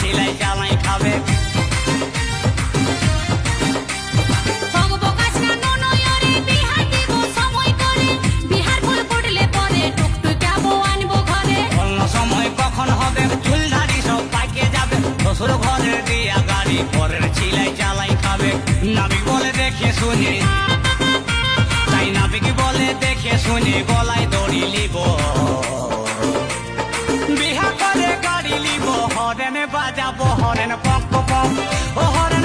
চিলাই চালাই খাবে। ভগবগাছ না নয়রে বিহার দিব সময় করে। বিহার ফুল ফুটলে পরে টুকটুকাবো আনব ঘরে। অন্য সময় কখন হবে? চুলধারি সব পাইকে যাবে। শ্বশুর ঘরে দিয়া গাড়ি পরের চিলাই চালাই খাবে। নাবিক বলে দেখে শুনে। তাই নাবিক বলে দেখে শুনে গলায় হরেন বাজাবো হরেন পক পক ও হরেন